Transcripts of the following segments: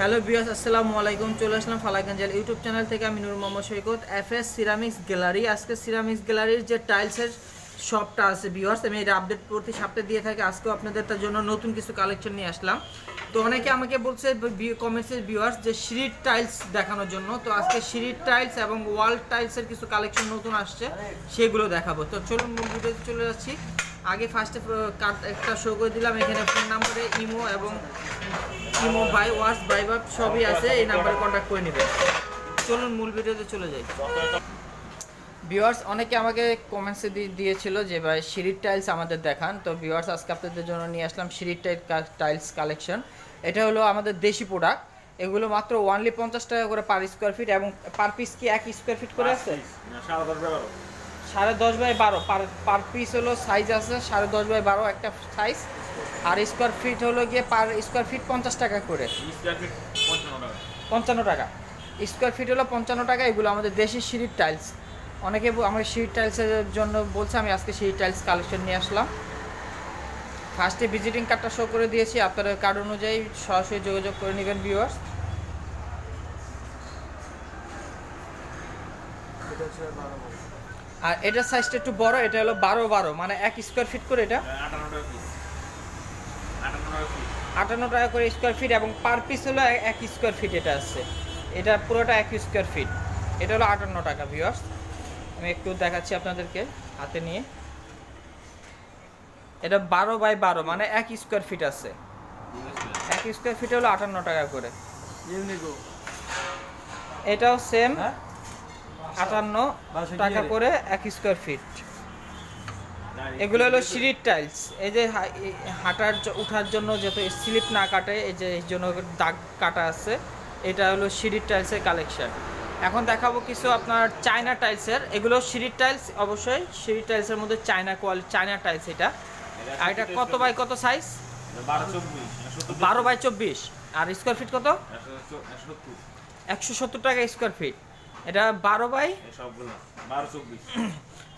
Hello বিয়াস আসসালামু আলাইকুম। চলে আসলাম ফালাকাঞ্জাল ইউটিউব চ্যানেল থেকে আমি Noor Mohammad Saikat F S ceramics gallery আজকে সিরামিক্স গ্যালারির যে টাইলসের শপটা আছে বিয়ার্স আমি এটা আপডেট প্রতি সপ্তাহে দিয়ে থাকি। আজকেও আপনাদের তার জন্য নতুন কিছু কালেকশন নিয়ে আসলাম। তো অনেকে আমাকে বলছে কমেন্টসের ভিউয়ার্স যে সিঁড়ির টাইলস দেখানোর জন্য। তো আজকে সিঁড়ির টাইলস এবং ওয়াল টাইলসের কিছু কালেকশন নতুন আসছে, সেগুলো দেখাবো। তো চলুন ভিডিওতে চলে যাচ্ছি। আগে ফার্স্টে কার্ড একটা শো করে দিলাম এখানে ফোন নাম্বারে ইমো এবং ইমো বাই ওয়াশ বাই বাপ সবই আছে এই নাম্বারে কন্ট্যাক্ট করে নেবেন চলুন মূল ভিডিওতে চলে যাই। ভিউয়ার্স অনেকে আমাকে কমেন্টসে দিয়েছিল যে ভাই সিঁড়ির টাইলস আমাদের দেখান। তো ভিউয়ার্স আজকে আপনাদের জন্য নিয়ে আসলাম সিঁড়ির টাইলস কালেকশন এটা হলো আমাদের দেশি প্রোডাক্ট এগুলো মাত্র ওয়ানলি পঞ্চাশ টাকা করে পার স্কোয়ার ফিট এবং পার পিস কি এক স্কোয়ার ফিট করে আছে? সাড়ে দশ বাই বারো। পার পার পিস হলো সাইজ আছে সাড়ে দশ বাই বারো একটা সাইজ আর স্কোয়ার ফিট হলো গিয়ে পার স্কোয়ার ফিট পঞ্চাশ টাকা করে। পঞ্চান্ন টাকা। স্কোয়ার ফিট হলো পঞ্চান্ন টাকা এগুলো আমাদের দেশি সিঁড়ির টাইলস অনেকে আমার সিঁড়ির টাইলসের জন্য বলছে আমি আজকে সিঁড়ির টাইলস কালেকশন নিয়ে আসলাম। ফার্স্টে ভিজিটিং কার্ডটা শো করে দিয়েছি আপনারা কার্ড অনুযায়ী সরাসরি যোগাযোগ করে নেবেন ভিউয়ার্স আর এটার সাইজটা একটু বড় এটা হলো বারো বারো মানে এক স্কোয়ার ফিট করে এটা। আটান্ন টাকা করে স্কোয়ার ফিট এবং পার পিস হলো এক স্কোয়ার ফিট এটা আছে। এটা পুরোটা এক স্কোয়ার ফিট এটা হলো আটান্ন টাকা ভিউয়ার্স আমি একটু দেখাচ্ছি আপনাদেরকে হাতে নিয়ে। এটা বারো বাই বারো মানে এক স্কোয়ার ফিট আছে। এক স্কোয়ার ফিট হলো আটান্ন টাকা করে। এটাও সেম আটান্ন টাকা করে এক স্কোয়ার ফিট এগুলো হলো সিঁড়ির টাইলস এই যে হাঁটার উঠার জন্য যত স্লিপ না কাটে এই যে এই জন্য দাগ কাটা আছে এটা হলো সিঁড়ির টাইলসের কালেকশন এখন দেখাবো কিছু আপনার চায়না টাইলসের এগুলো সিঁড়ির টাইলস অবশ্যই সিঁড়ির টাইলসের মধ্যে চায়না কোয়ালিটি চায়না টাইলস এটা। আর এটা কত বাই কত সাইজ বারো বাই চব্বিশ। আর স্কোয়ার ফিট কত? একশো সত্তর টাকা স্কোয়ার ফিট এটা বারো বাই?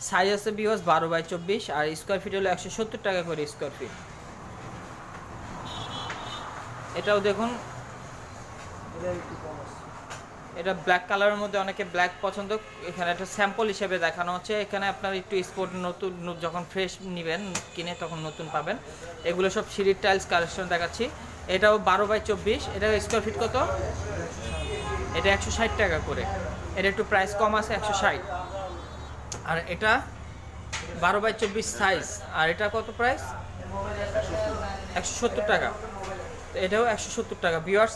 সাইজ আছে বিহস বারো বাই চব্বিশ আর স্কোয়ার ফিট হলো একশো সত্তর টাকা করে স্কোয়ার ফিট এটাও দেখুন। এটা ব্ল্যাক কালারের মধ্যে অনেকে ব্ল্যাক পছন্দ এখানে একটা স্যাম্পল হিসেবে দেখানো হচ্ছে। এখানে আপনার একটু স্পোর্ট নতুন যখন ফ্রেশ নেবেন কিনে তখন নতুন পাবেন। এগুলো সব সিঁড়ির টাইলস কালেকশন দেখাচ্ছি। এটাও বারো বাই চব্বিশ এটা স্কোয়ার ফিট কত? এটা একশো ষাট টাকা করে। এটা একটু প্রাইস কম আছে, একশো ষাট। আর এটা বারো বাই চব্বিশ সাইজ আর এটা কত প্রাইস একশো সত্তর টাকা। এটাও একশো সত্তর টাকা। ভিউয়ার্স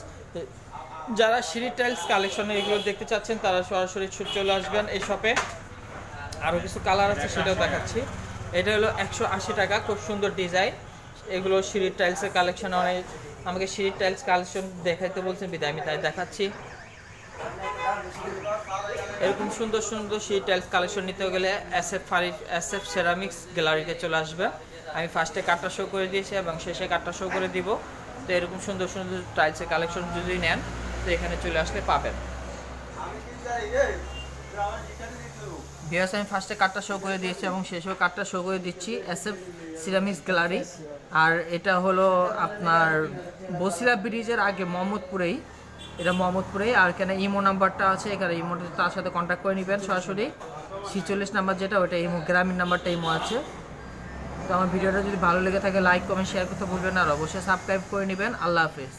যারা সিঁড়ি টাইলস কালেকশনে এগুলো দেখতে চাচ্ছেন, তারা সরাসরি চলে আসবেন এই শপে আরও কিছু কালার আছে, সেটাও দেখাচ্ছি। এটা হলো একশো আশি টাকা, খুব সুন্দর ডিজাইন এগুলো সিঁড়ির টাইলসের কালেকশন অনেক আমাকে সিঁড়ির টাইলস কালেকশন দেখাইতে বলছেন, বিদায় আমি তাই দেখাচ্ছি। এরকম সুন্দর সুন্দর সেই টাইলস কালেকশন নিতে গেলে এস এফ ফারি এস এফ সেরামিক্স গ্যালারিতে চলে আসবে। আমি ফার্স্টে কার্ডটা শো করে দিয়েছি এবং শেষে কার্ডটা শো করে দিব। তো এরকম সুন্দর সুন্দর টাইলসের কালেকশন যদি নেন, তো এখানে চলে আসলে পাবেন। বিয়াস আমি ফার্স্টে কার্ডটা শো করে দিয়েছি এবং শেষেও কার্ডটা শো করে দিচ্ছি এস এফ সিরামিক্স গ্যালারি আর এটা হলো আপনার বসিরা ব্রিজের আগে মোহাম্মদপুরেই এটা মোহাম্মদপুরে। আর এখানে ইমো নাম্বারটা আছে, এখানে ইমোতে তার সাথে কন্ট্যাক্ট করে নেবেন সরাসরি। ছিচল্লিশ নাম্বার যেটা ওটা ইমো, গ্রামীণ নাম্বারটা ইমো আছে। তো আমার ভিডিওটা যদি ভালো লেগে থাকে লাইক কমেন্ট শেয়ার করতে ভুলবেন আর অবশ্যই সাবস্ক্রাইব করে নেবেন। আল্লাহ হাফেজ।